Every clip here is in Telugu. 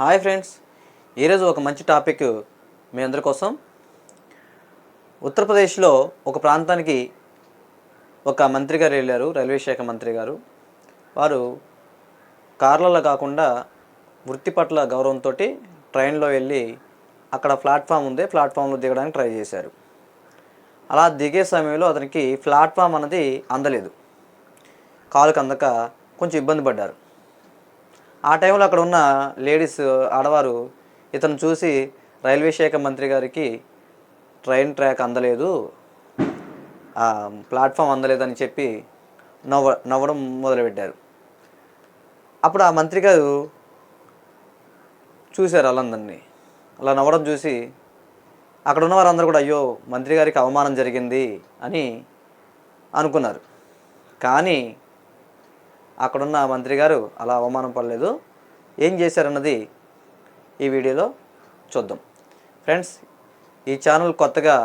Hi friends. ఈరోజు ఒక మంచి టాపిక్ మీ అందరి కోసం. ఉత్తరప్రదేశ్లో ఒక ప్రాంతానికి ఒక మంత్రి గారు వెళ్ళారు రైల్వే శాఖ మంత్రి గారు. వారు కార్లలో కాకుండా వృత్తి పట్ల గౌరవంతో ట్రైన్లో వెళ్ళి అక్కడ ప్లాట్ఫామ్ ఉంది ప్లాట్ఫామ్లో దిగడానికి ట్రై చేశారు. అలా దిగే సమయంలో అతనికి ప్లాట్ఫామ్ అన్నది అందలేదు. కాలుకి అందక కొంచెం ఇబ్బంది పడ్డారు. ఆ టైంలో అక్కడ ఉన్న లేడీస్ ఆడవారు ఇతను చూసి రైల్వే శాఖ మంత్రి గారికి ట్రైన్ ట్రాక్ అందలేదు ప్లాట్ఫామ్ అందలేదని చెప్పి నవ్వ నవ్వడం మొదలుపెట్టారు. అప్పుడు ఆ మంత్రి గారు చూశారు వాళ్ళందరినీ అలా నవ్వడం చూసి అక్కడ ఉన్న వారందరూ కూడా అయ్యో మంత్రి గారికి అవమానం జరిగింది అని అనుకున్నారు. కానీ అక్కడున్న మంత్రి గారు అలా అవమానం పడలేదు. ఏం చేశారన్నది ఈ వీడియోలో చూద్దాం. ఫ్రెండ్స్ ఈ ఛానల్ కొత్తగా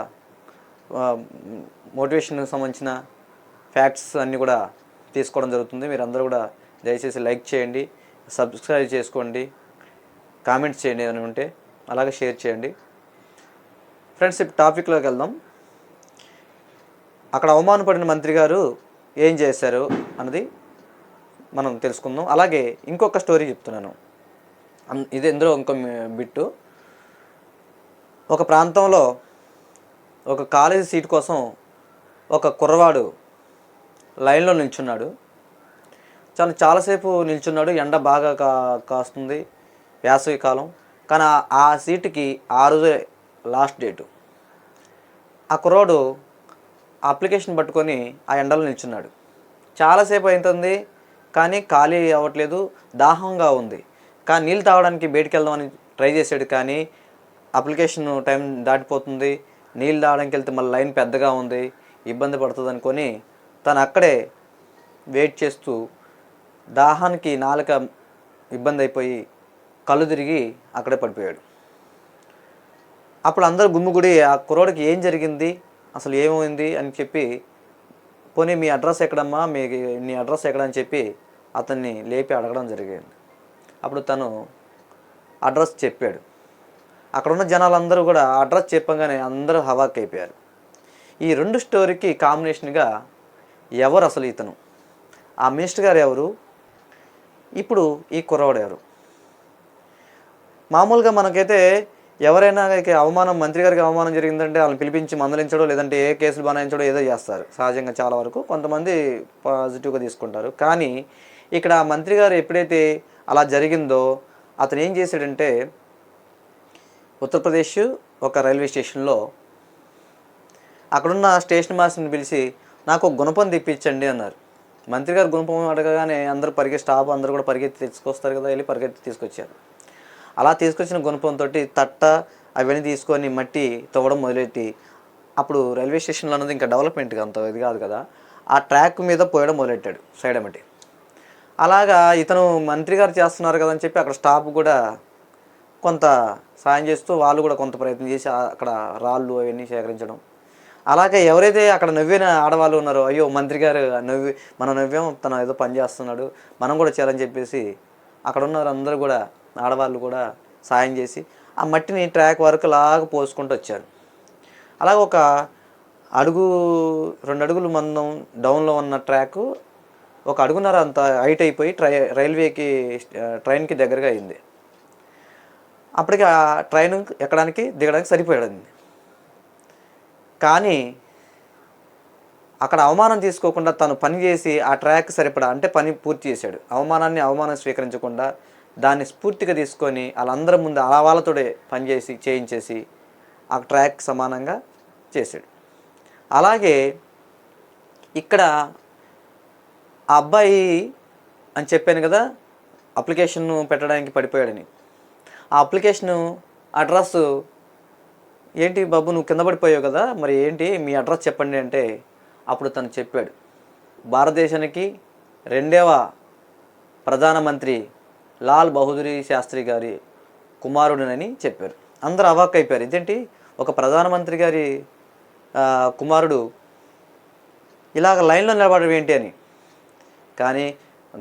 మోటివేషన్కి సంబంధించిన ఫ్యాక్ట్స్ అన్నీ కూడా తీసుకోవడం జరుగుతుంది. మీరు అందరూ కూడా దయచేసి లైక్ చేయండి సబ్స్క్రైబ్ చేసుకోండి కామెంట్స్ చేయండి ఏమైనా ఉంటే అలాగే షేర్ చేయండి. ఫ్రెండ్స్ ఇప్పుడు టాపిక్లోకి వెళ్దాం. అక్కడ అవమానపడిన మంత్రి గారు ఏం చేశారు అన్నది మనం తెలుసుకుందాం. అలాగే ఇంకొక స్టోరీ చెప్తున్నాను. ఇది ఇందులో ఇంకో బిట్టు? ఒక ప్రాంతంలో ఒక కాలేజీ సీట్ కోసం ఒక కుర్రవాడు లైన్లో నిల్చున్నాడు. చాలా చాలాసేపు నిల్చున్నాడు. ఎండ బాగా కా కాస్తుంది వేసవి కాలం. కానీ ఆ- సీటుకి ఆ రోజే లాస్ట్ డేటు. ఆ కుర్రోడు అప్లికేషన్ పట్టుకొని ఆ ఎండలో నిల్చున్నాడు. చాలాసేపు అవుతుంది కానీ ఖాళీ అవ్వట్లేదు దాహంగా ఉంది. కానీ నీళ్ళు తాగడానికి బయటికి వెళ్దామని ట్రై చేశాడు కానీ అప్లికేషన్ టైం దాటిపోతుంది. నీళ్ళు తాగడానికి వెళ్తే మళ్ళీ లైన్ పెద్దగా ఉంది ఇబ్బంది పడుతుంది అనుకొని తను అక్కడే వెయిట్ చేస్తూ దాహానికి నాలుక ఇబ్బంది అయిపోయి కళ్ళు తిరిగి అక్కడే పడిపోయాడు. అప్పుడు అందరూ గుమ్ముగుడి ఆ కుర్రోడికి ఏం జరిగింది అసలు ఏమైంది అని చెప్పి పోనీ మీ అడ్రస్ ఎక్కడమ్మా? మీ నీ అడ్రస్ ఎక్కడ? అని చెప్పి అతన్ని లేపి అడగడం జరిగింది. అప్పుడు తను అడ్రస్ చెప్పాడు. అక్కడ ఉన్న జనాలందరూ కూడా అడ్రస్ చెప్పగానే అందరూ హవాక్ అయిపోయారు ఈ రెండు స్టోరీకి కాంబినేషన్గా ఎవరు అసలు ఇతను? ఆ మినిస్టర్ గారు ఎవరు? ఇప్పుడు ఈ కుర్రవాడు ఎవరు? మామూలుగా మనకైతే ఎవరైనా అవమానం మంత్రి గారికి అవమానం జరిగిందంటే వాళ్ళని పిలిపించి మందలించడం లేదంటే ఏ కేసులు బనాయించడం ఏదో చేస్తారు. సహజంగా చాలా వరకు కొంతమంది పాజిటివ్గా తీసుకుంటారు. కానీ ఇక్కడ మంత్రి గారు ఎప్పుడైతే అలా జరిగిందో అతను ఏం చేశాడంటే ఉత్తరప్రదేశ్ ఒక రైల్వే స్టేషన్లో అక్కడున్న స్టేషన్ మాస్టర్ని పిలిచి నాకు గుణపం తెప్పించండి అన్నారు. మంత్రి గారు గుణపం అడగగానే అందరూ పరిగె స్టాఫ్ అందరూ కూడా పరిగెత్తి తీసుకొస్తారు కదా వెళ్ళి పరిగెత్తి తీసుకొచ్చారు. అలా తీసుకొచ్చిన గుణపంతో తట్ట అవన్నీ తీసుకొని మట్టి తవ్వడం మొదలెట్టి అప్పుడు రైల్వే స్టేషన్లో అన్నది ఇంకా డెవలప్మెంట్గా అంత ఇది కాదు కదా ఆ ట్రాక్ మీద పోయడం మొదలెట్టాడు సైడ్ అమ్మటి అలాగా ఇతను మంత్రి గారు చేస్తున్నారు కదా అని చెప్పి అక్కడ స్టాఫ్ కూడా కొంత సాయం చేస్తూ వాళ్ళు కూడా కొంత ప్రయత్నం చేసి అక్కడ రాళ్ళు అవన్నీ సేకరించడం. అలాగే ఎవరైతే అక్కడ నవ్విన ఆడవాళ్ళు ఉన్నారో అయ్యో మంత్రి గారు నవ్వి మనం నవ్వాం తను ఏదో పని చేస్తున్నాడు మనం కూడా చేయాలని చెప్పేసి అక్కడ ఉన్న అందరూ కూడా ఆడవాళ్ళు కూడా సాయం చేసి ఆ మట్టిని ట్రాక్ వరకు లాగా పోసుకుంటూ వచ్చారు. అలాగే ఒక అడుగు రెండు అడుగులు మందం డౌన్లో ఉన్న ట్రాక్ ఒక అడుగున్నర అంత హైట్ అయిపోయి ట్రై రైల్వేకి ట్రైన్కి దగ్గరగా అయింది. అప్పటికి ఆ ట్రైన్ ఎక్కడానికి దిగడానికి సరిపోయాడండి కానీ అక్కడ అవమానం తీసుకోకుండా తను పని చేసి ఆ ట్రాక్ సరిపడా అంటే పని పూర్తి చేశాడు. అవమానాన్ని అవమానం స్వీకరించకుండా దాన్ని స్ఫూర్తిగా తీసుకొని వాళ్ళందరి ముందు అలా వాళ్ళతోడే పనిచేసి చేయించేసి ఆ ట్రాక్ సమానంగా చేశాడు. అలాగే ఇక్కడ ఆ అబ్బాయి అని చెప్పాను కదా అప్లికేషన్ పెట్టడానికి పడిపోయాడని. ఆ అప్లికేషను అడ్రస్ ఏంటి బాబు నువ్వు కింద పడిపోయావు కదా మరి ఏంటి మీ అడ్రస్ చెప్పండి అంటే అప్పుడు తను చెప్పాడు. భారతదేశానికి రెండవ ప్రధానమంత్రి లాల్ బహదూరి శాస్త్రి గారి కుమారుడినని చెప్పారు. అందరూ అవాక్ అయిపోయారు. ఇదేంటి? ఒక ప్రధానమంత్రి గారి కుమారుడు ఇలాగ లైన్లో నిలబడడం ఏంటి అని. కానీ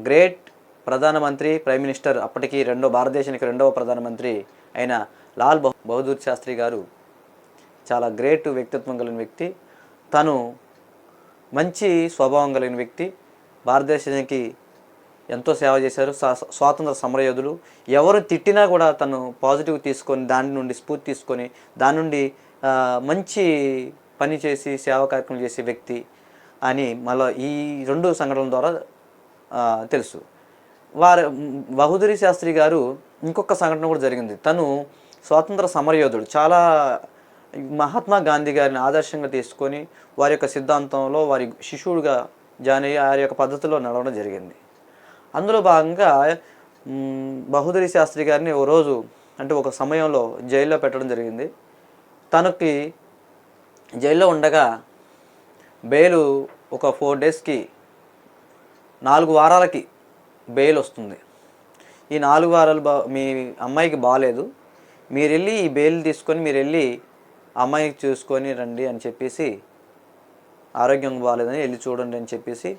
గ్రేట్ ప్రధానమంత్రి ప్రైమ్ మినిస్టర్ అప్పటికి రెండో భారతదేశానికి రెండవ ప్రధానమంత్రి అయిన లాల్ బహ బహదూర్ శాస్త్రి గారు చాలా గ్రేట్ వ్యక్తిత్వం కలిగిన వ్యక్తి. తను మంచి స్వభావం కలిగిన వ్యక్తి. భారతదేశానికి ఎంతో సేవ చేశారు. స్వా- స్వాతంత్ర సమరయోధులు. ఎవరు తిట్టినా కూడా తను పాజిటివ్ తీసుకొని దాని నుండి స్ఫూర్తి తీసుకొని దాని నుండి మంచి పని చేసి సేవా కార్యక్రమం చేసే వ్యక్తి అని మళ్ళీ ఈ రెండు సంఘటనల ద్వారా తెలుసు. వారు బహుదరి శాస్త్రి గారు ఇంకొక సంఘటన కూడా జరిగింది. తను స్వాతంత్ర సమరయోధుడు. చాలా మహాత్మా గాంధీ గారిని ఆదర్శంగా తీసుకొని వారి యొక్క సిద్ధాంతంలో వారి శిష్యుడిగా జాయిన్ అయ్యి వారి యొక్క పద్ధతిలో నడవడం జరిగింది. అందులో భాగంగా బహుదూరి బహుదరి శాస్త్రి గారిని ఓ రోజు అంటే ఒక సమయంలో జైల్లో పెట్టడం జరిగింది. తనకి జైల్లో ఉండగా బెయిల్ ఒక ఫోర్ డేస్కి నాలుగు వారాలకి బెయిల్ వస్తుంది. ఈ నాలుగు వారాలు బా మీ అమ్మాయికి బాగాలేదు మీరు వెళ్ళి ఈ బెయిల్ తీసుకొని మీరు వెళ్ళి అమ్మాయికి చూసుకొని రండి అని చెప్పేసి ఆరోగ్యం బాగాలేదని వెళ్ళి చూడండి అని చెప్పేసి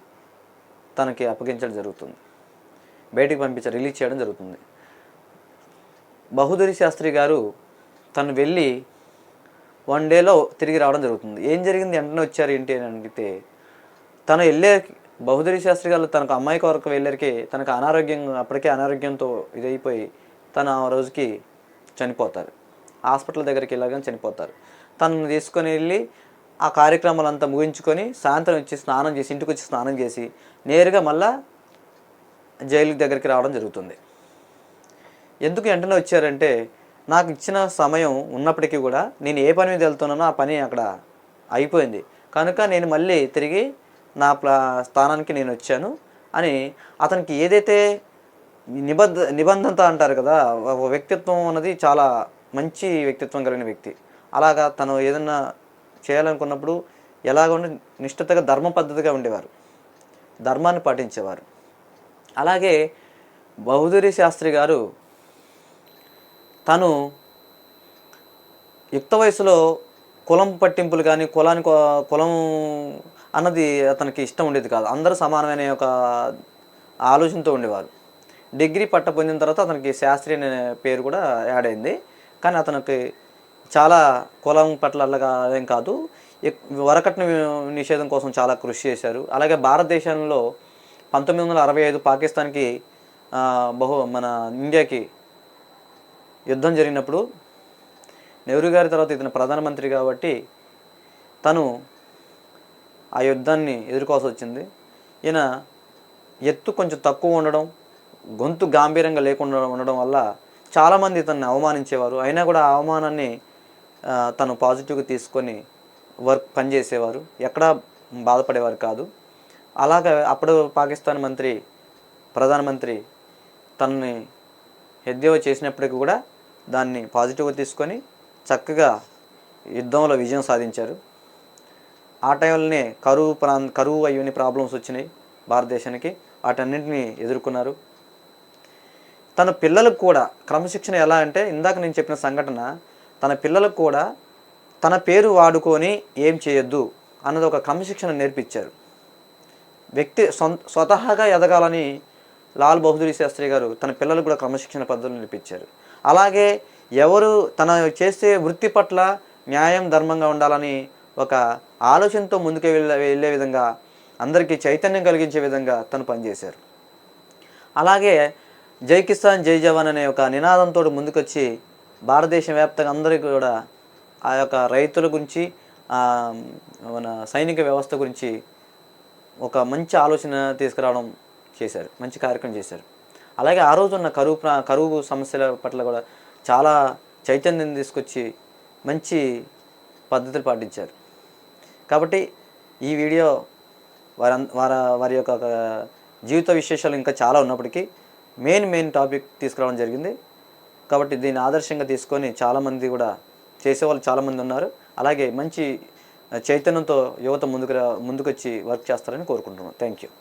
తనకి అప్పగించడం జరుగుతుంది. బయటికి పంపించడం రిలీజ్ చేయడం జరుగుతుంది. బహుదరి శాస్త్రి గారు తను వెళ్ళి వన్ డేలో తిరిగి రావడం జరుగుతుంది. ఏం జరిగింది? వెంటనే వచ్చారు ఏంటి అని అడిగితే తను వెళ్ళే బహుదరి శాస్త్రి గారు తనకు అమ్మాయి కొరకు వెళ్ళరికి తనకు అనారోగ్యం అప్పటికే అనారోగ్యంతో ఇదైపోయి తను ఆ రోజుకి చనిపోతారు. హాస్పిటల్ దగ్గరికి వెళ్ళగానే చనిపోతారు. తనను తీసుకొని వెళ్ళి ఆ కార్యక్రమాలంతా ముగించుకొని సాయంత్రం వచ్చి స్నానం చేసి ఇంటికి వచ్చి స్నానం చేసి నేరుగా మళ్ళా జైలు దగ్గరికి రావడం జరుగుతుంది. ఎందుకు వెంటనే వచ్చారంటే నాకు ఇచ్చిన సమయం ఉన్నప్పటికీ కూడా నేను ఏ పని మీద వెళ్తున్నానో ఆ పని అక్కడ అయిపోయింది. కనుక నేను మళ్ళీ తిరిగి నా ప్లా స్థానానికి నేను వచ్చాను అని అతనికి ఏదైతే నిబద్ధ నిబంధనత అంటారు కదా ఒక వ్యక్తిత్వం అన్నది చాలా మంచి వ్యక్తిత్వం కలిగిన వ్యక్తి. అలాగా తను ఏదన్నా చేయాలనుకున్నప్పుడు ఎలాగంటే నిష్ఠతగా ధర్మ పద్ధతిగా ఉండేవారు. ధర్మాన్ని పాటించేవారు. అలాగే బహుదూరి శాస్త్రి గారు తను యుక్త వయసులో కులం పట్టింపులు కానీ కులానికి కులం అన్నది అతనికి ఇష్టం ఉండేది కాదు. అందరూ సమానమైన ఒక ఆలోచనతో ఉండేవారు. డిగ్రీ పట్ట పొందిన తర్వాత అతనికి శాస్త్రి అనే పేరు కూడా యాడ్ అయింది. కానీ అతనికి చాలా కులం పట్ల అలాగా ఏం కాదు. వరకట్న నిషేధం కోసం చాలా కృషి చేశారు. అలాగే భారతదేశంలో పంతొమ్మిది వందల అరవై ఐదు పాకిస్తాన్కి బహు మన ఇండియాకి యుద్ధం జరిగినప్పుడు నెహ్రూ గారి తర్వాత ఇతను ప్రధానమంత్రి కాబట్టి తను ఆ యుద్ధాన్ని ఎదుర్కోవాల్సి వచ్చింది. ఈయన ఎత్తు కొంచెం తక్కువ ఉండడం గొంతు గాంభీరంగా లేకుండా ఉండడం వల్ల చాలామంది తనని అవమానించేవారు. అయినా కూడా ఆ అవమానాన్ని తను పాజిటివ్గా తీసుకొని వర్క్ పనిచేసేవారు ఎక్కడా బాధపడేవారు కాదు. అలాగ అప్పుడు పాకిస్తాన్ మంత్రి ప్రధానమంత్రి తనని ఎద్దేవా చేసినప్పటికీ కూడా దాన్ని పాజిటివ్గా తీసుకొని చక్కగా యుద్ధంలో విజయం సాధించారు. ఆ టైంలోనే కరువు ప్రాం కరువు అయ్యని ప్రాబ్లమ్స్ వచ్చినాయి భారతదేశానికి. వాటన్నింటినీ ఎదుర్కొన్నారు. తన పిల్లలకు కూడా క్రమశిక్షణ ఎలా అంటే ఇందాక నేను చెప్పిన సంఘటన తన పిల్లలకు కూడా తన పేరు వాడుకొని ఏం చేయొద్దు అన్నది ఒక క్రమశిక్షణ నేర్పించారు. వ్యక్తి సొంత స్వతహాగా ఎదగాలని లాల్ బహదూర్ శాస్త్రి గారు తన పిల్లలకు కూడా క్రమశిక్షణ పద్ధతులు నేర్పించారు. అలాగే ఎవరు తన చేసే వృత్తి పట్ల న్యాయం ధర్మంగా ఉండాలని ఒక ఆలోచనతో ముందుకు వెళ్ళే వెళ్ళే విధంగా అందరికీ చైతన్యం కలిగించే విధంగా తను పనిచేశారు. అలాగే జై కిసాన్ జై జవాన్ అనే ఒక నినాదంతో ముందుకొచ్చి భారతదేశ వ్యాప్తంగా అందరికీ కూడా ఆ యొక్క రైతుల గురించి మన సైనిక వ్యవస్థ గురించి ఒక మంచి ఆలోచన తీసుకురావడం చేశారు మంచి కార్యక్రమం చేశారు. అలాగే ఆ రోజున్న కరువు కరువు సమస్యల పట్ల కూడా చాలా చైతన్యం తీసుకొచ్చి మంచి పద్ధతులు పాటించారు. కాబట్టి ఈ వీడియో వారి వారి వారి యొక్క జీవిత విశేషాలు ఇంకా చాలా ఉన్నప్పటికీ మెయిన్ మెయిన్ టాపిక్ తీసుకురావడం జరిగింది. కాబట్టి దీన్ని ఆదర్శంగా తీసుకొని చాలామంది కూడా చేసేవాళ్ళు చాలామంది ఉన్నారు. అలాగే మంచి చైతన్యంతో యువత ముందుకు ముందుకొచ్చి వర్క్ చేస్తారని కోరుకుంటున్నాను. Thank you